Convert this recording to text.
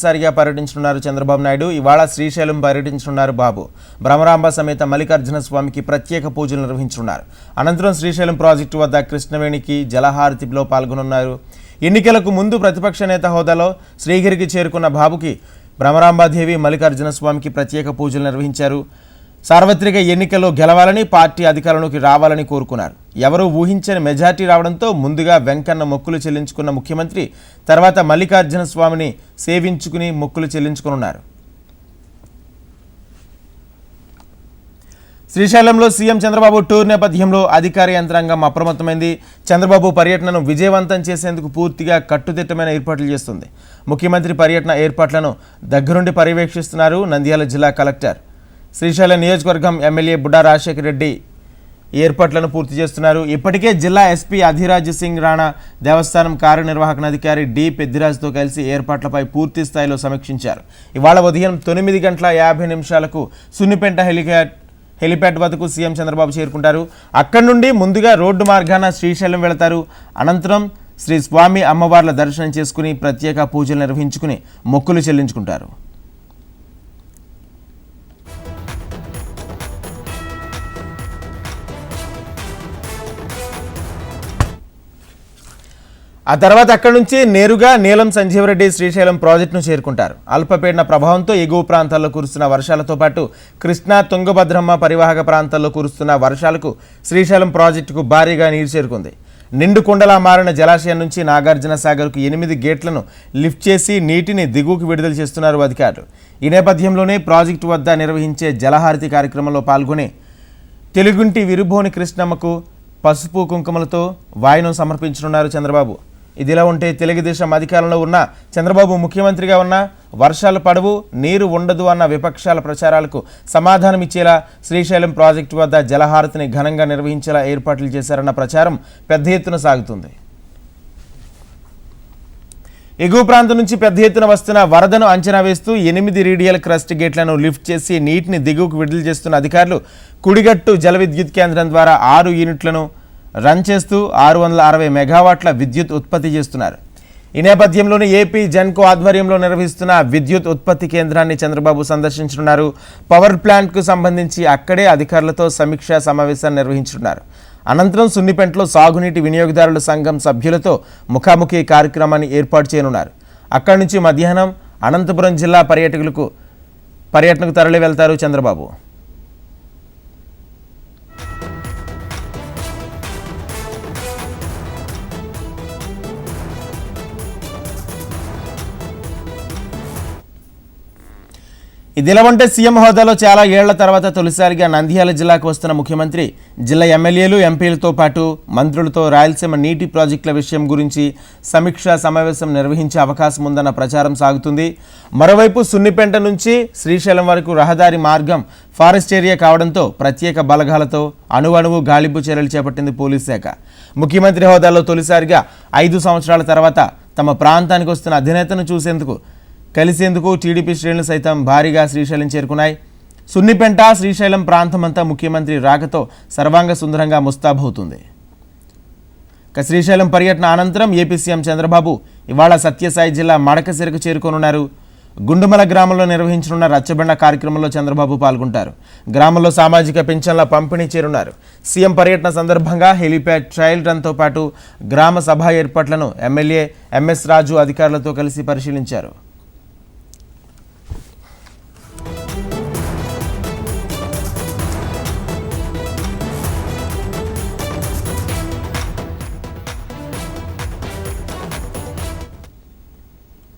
సరిగా పర్యటించనున్నారు చంద్రబాబు నాయుడు. ఇవాళ శ్రీశైలం పర్యటించనున్నారు బాబు. భ్రమరాంబ సమేత మల్లికార్జున స్వామికి ప్రత్యేక పూజలు నిర్వహించనున్నారు. అనంతరం శ్రీశైలం ప్రాజెక్టు వద్ద కృష్ణవేణికి జలహారతిలో పాల్గొనున్నారు. ఎన్నికలకు ముందు ప్రతిపక్ష నేత హోదాలో శ్రీగిరికి చేరుకున్న బాబుకి భ్రమరాంబాదేవి మల్లికార్జున స్వామికి ప్రత్యేక పూజలు నిర్వహించారు. సార్వత్రిక ఎన్నికల్లో గెలవాలని పార్టీ అధికారంలోకి రావాలని కోరుకున్నారు. ఎవరూ ఊహించని మెజార్టీ రావడంతో ముందుగా వెంకన్న మొక్కులు చెల్లించుకున్న ముఖ్యమంత్రి తర్వాత మల్లికార్జున స్వామిని సేవించుకుని మొక్కులు చెల్లించుకున్నారు శ్రీశైలంలో సీఎం చంద్రబాబు టూర్ నేపథ్యంలో అధికార యంత్రాంగం అప్రమత్తమైంది. చంద్రబాబు పర్యటనను విజయవంతం చేసేందుకు పూర్తిగా కట్టుదిట్టమైన ఏర్పాట్లు చేస్తుంది. ముఖ్యమంత్రి పర్యటన ఏర్పాట్లను దగ్గరుండి పర్యవేక్షిస్తున్నారు నంద్యాల జిల్లా కలెక్టర్. శ్రీశైలం నియోజకవర్గం ఎమ్మెల్యే బుడ్డా రాజశేఖర రెడ్డి ఏర్పాట్లను పూర్తి చేస్తున్నారు. ఇప్పటికే జిల్లా ఎస్పీ అధిరాజ్ సింగ్ రాణా దేవస్థానం కార్యనిర్వాహకనాధికారి డి పెద్దిరాజ్తో కలిసి ఏర్పాట్లపై పూర్తి స్థాయిలో సమీక్షించారు. ఇవాళ ఉదయం తొమ్మిది గంటల యాభై నిమిషాలకు సున్నిపెంట హెలికాట్ హెలిప్యాడ్ వద్దకు సీఎం చంద్రబాబు చేరుకుంటారు. అక్కడి నుండి ముందుగా రోడ్డు మార్గాన శ్రీశైలం వెళతారు. అనంతరం శ్రీ స్వామి అమ్మవార్ల దర్శనం చేసుకుని ప్రత్యేక పూజలు నిర్వహించుకుని మొక్కులు చెల్లించుకుంటారు. ఆ తర్వాత అక్కడి నుంచి నేరుగా నీలం సంజీవరెడ్డి శ్రీశైలం ప్రాజెక్టును చేరుకుంటారు. అల్పపీడన ప్రభావంతో ఎగువ ప్రాంతాల్లో కురుస్తున్న వర్షాలతో పాటు కృష్ణా తుంగభద్రమ్మ పరివాహక ప్రాంతాల్లో కురుస్తున్న వర్షాలకు శ్రీశైలం ప్రాజెక్టుకు భారీగా నీరు చేరుకుంది. నిండు కుండలా మారిన జలాశయం నుంచి నాగార్జున సాగర్కు ఎనిమిది గేట్లను లిఫ్ట్ చేసి నీటిని దిగువకు విడుదల చేస్తున్నారు అధికారులు. ఈ నేపథ్యంలోనే ప్రాజెక్టు వద్ద నిర్వహించే జలహారతి కార్యక్రమంలో పాల్గొని తెలుగుంటి విరుభోని కృష్ణమ్మకు పసుపు కుంకుమలతో వాయును సమర్పించనున్నారు చంద్రబాబు. ఇదిలా ఉంటే తెలుగుదేశం అధికారంలో ఉన్న చంద్రబాబు ముఖ్యమంత్రిగా ఉన్న వర్షాలు పడవు నీరు ఉండదు అన్న విపక్షాల ప్రచారాలకు సమాధానం ఇచ్చేలా శ్రీశైలం ప్రాజెక్టు వద్ద జలహారతిని ఘనంగా నిర్వహించేలా ఏర్పాట్లు చేశారన్న ప్రచారం పెద్ద ఎత్తున సాగుతుంది. ఎగువ ప్రాంతం నుంచి పెద్ద ఎత్తున వస్తున్న వరదను అంచనా వేస్తూ ఎనిమిది రీడియల్ క్రస్ట్ గేట్లను లిఫ్ట్ చేసి నీటిని దిగువకు విడుదల చేస్తున్న అధికారులు కుడిగట్టు జల విద్యుత్ కేంద్రం ద్వారా ఆరు యూనిట్లను రన్ చేస్తూ ఆరు వందల అరవై మెగావాట్ల విద్యుత్ ఉత్పత్తి చేస్తున్నారు. ఈ నేపథ్యంలోనే ఏపీ జెన్కో ఆధ్వర్యంలో నిర్వహిస్తున్న విద్యుత్ ఉత్పత్తి కేంద్రాన్ని చంద్రబాబు సందర్శించనున్నారు. పవర్ ప్లాంట్కు సంబంధించి అక్కడే అధికారులతో సమీక్షా సమావేశాన్ని నిర్వహించనున్నారు. అనంతరం సున్నిపెంటలో సాగునీటి వినియోగదారుల సంఘం సభ్యులతో ముఖాముఖి కార్యక్రమాన్ని ఏర్పాటు చేయనున్నారు. అక్కడి నుంచి మధ్యాహ్నం అనంతపురం జిల్లా పర్యాటకులకు పర్యటనకు తరలి వెళ్తారు చంద్రబాబు. ఇదిలా ఉంటే సీఎం హోదాలో చాలా ఏళ్ళ తర్వాత తొలిసారిగా నంద్యాల జిల్లాకు వస్తున్న ముఖ్యమంత్రి జిల్లా ఎమ్మెల్యేలు ఎంపీలతో పాటు మంత్రులతో రాయలసీమ నీటి ప్రాజెక్టుల విషయం గురించి సమీక్షా సమావేశం నిర్వహించే అవకాశం ఉందన్న ప్రచారం సాగుతుంది. మరోవైపు సున్నిపెంట నుంచి శ్రీశైలం వరకు రహదారి మార్గం ఫారెస్ట్ ఏరియా కావడంతో ప్రత్యేక బలగాలతో అణువణువు గాలింపు చర్యలు చేపట్టింది పోలీస్ శాఖ. ముఖ్యమంత్రి హోదాలో తొలిసారిగా ఐదు సంవత్సరాల తర్వాత తమ ప్రాంతానికి వస్తున్న అధినేతను చూసేందుకు కలిసేందుకు టీడీపీ శ్రేణులు సైతం భారీగా శ్రీశైలం చేరుకున్నాయి. సున్నిపెంట శ్రీశైలం ప్రాంతమంతా ముఖ్యమంత్రి రాకతో సర్వాంగ సుందరంగా ముస్తాబవుతుంది. ఇక శ్రీశైలం పర్యటన అనంతరం ఏపీ సీఎం చంద్రబాబు ఇవాళ సత్యసాయి జిల్లా మడకసిరకు చేరుకోనున్నారు. గుండుమల గ్రామంలో నిర్వహించనున్న రచ్చబండ కార్యక్రమంలో చంద్రబాబు పాల్గొంటారు. గ్రామంలో సామాజిక పింఛన్ల పంపిణీ చేరున్నారు. సీఎం పర్యటన సందర్భంగా హెలిప్యాడ్ ట్రయల్ రన్తో పాటు గ్రామ సభ ఏర్పాట్లను ఎమ్మెల్యే ఎంఎస్ రాజు అధికారులతో కలిసి పరిశీలించారు.